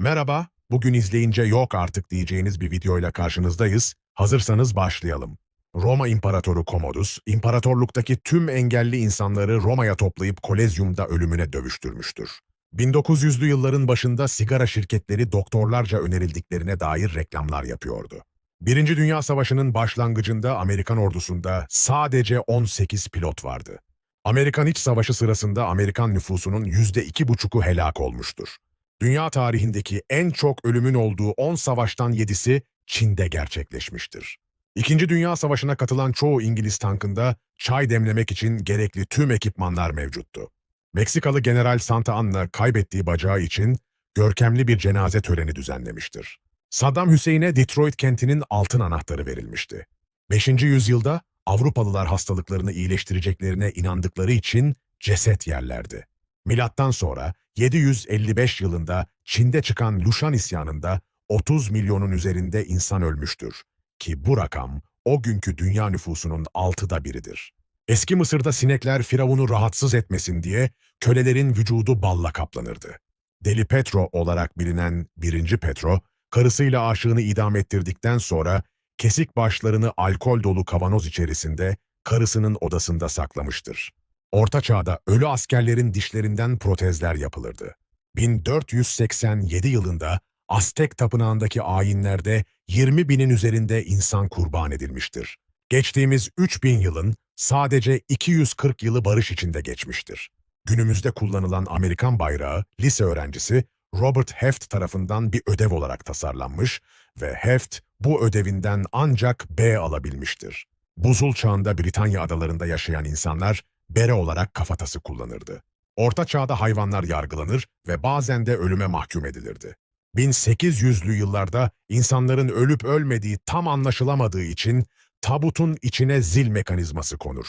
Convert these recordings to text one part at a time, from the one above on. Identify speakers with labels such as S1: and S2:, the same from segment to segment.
S1: Merhaba, bugün izleyince yok artık diyeceğiniz bir videoyla karşınızdayız. Hazırsanız başlayalım. Roma İmparatoru Commodus, imparatorluktaki tüm engelli insanları Roma'ya toplayıp Kolezyum'da ölümüne dövüştürmüştür. 1900'lü yılların başında sigara şirketleri doktorlarca önerildiklerine dair reklamlar yapıyordu. Birinci Dünya Savaşı'nın başlangıcında Amerikan ordusunda sadece 18 pilot vardı. Amerikan İç Savaşı sırasında Amerikan nüfusunun %2,5'u helak olmuştur. Dünya tarihindeki en çok ölümün olduğu 10 savaştan 7'si Çin'de gerçekleşmiştir. İkinci Dünya Savaşı'na katılan çoğu İngiliz tankında çay demlemek için gerekli tüm ekipmanlar mevcuttu. Meksikalı General Santa Anna kaybettiği bacağı için görkemli bir cenaze töreni düzenlemiştir. Saddam Hüseyin'e Detroit kentinin altın anahtarı verilmişti. 5. yüzyılda Avrupalılar hastalıklarını iyileştireceklerine inandıkları için ceset yerlerdi. Milattan sonra 755 yılında Çin'de çıkan Lushan isyanında 30 milyonun üzerinde insan ölmüştür. Ki bu rakam o günkü dünya nüfusunun altıda biridir. Eski Mısır'da sinekler Firavun'u rahatsız etmesin diye kölelerin vücudu balla kaplanırdı. Deli Petro olarak bilinen 1. Petro, karısıyla aşığını idam ettirdikten sonra kesik başlarını alkol dolu kavanoz içerisinde karısının odasında saklamıştır. Orta Çağ'da ölü askerlerin dişlerinden protezler yapılırdı. 1487 yılında Aztek tapınağındaki ayinlerde 20 binin üzerinde insan kurban edilmiştir. Geçtiğimiz 3000 yılın sadece 240 yılı barış içinde geçmiştir. Günümüzde kullanılan Amerikan bayrağı lise öğrencisi Robert Heft tarafından bir ödev olarak tasarlanmış ve Heft bu ödevinden ancak B alabilmiştir. Buzul çağında Britanya adalarında yaşayan insanlar bere olarak kafatası kullanırdı. Orta çağda hayvanlar yargılanır ve bazen de ölüme mahkum edilirdi. 1800'lü yıllarda insanların ölüp ölmediği tam anlaşılamadığı için tabutun içine zil mekanizması konur.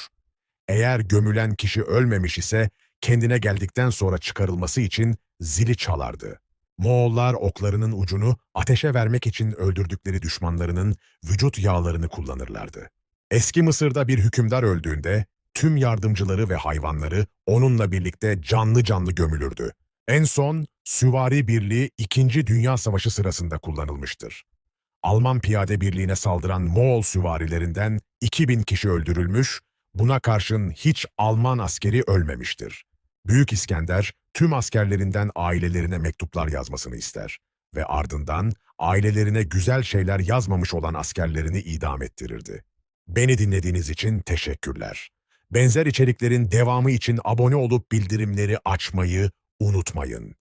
S1: Eğer gömülen kişi ölmemiş ise kendine geldikten sonra çıkarılması için zili çalardı. Moğollar oklarının ucunu ateşe vermek için öldürdükleri düşmanlarının vücut yağlarını kullanırlardı. Eski Mısır'da bir hükümdar öldüğünde tüm yardımcıları ve hayvanları onunla birlikte canlı canlı gömülürdü. En son Süvari Birliği 2. Dünya Savaşı sırasında kullanılmıştır. Alman piyade birliğine saldıran Moğol süvarilerinden 2000 kişi öldürülmüş, buna karşın hiç Alman askeri ölmemiştir. Büyük İskender tüm askerlerinden ailelerine mektuplar yazmasını ister ve ardından ailelerine güzel şeyler yazmamış olan askerlerini idam ettirirdi. Beni dinlediğiniz için teşekkürler. Benzer içeriklerin devamı için abone olup bildirimleri açmayı unutmayın.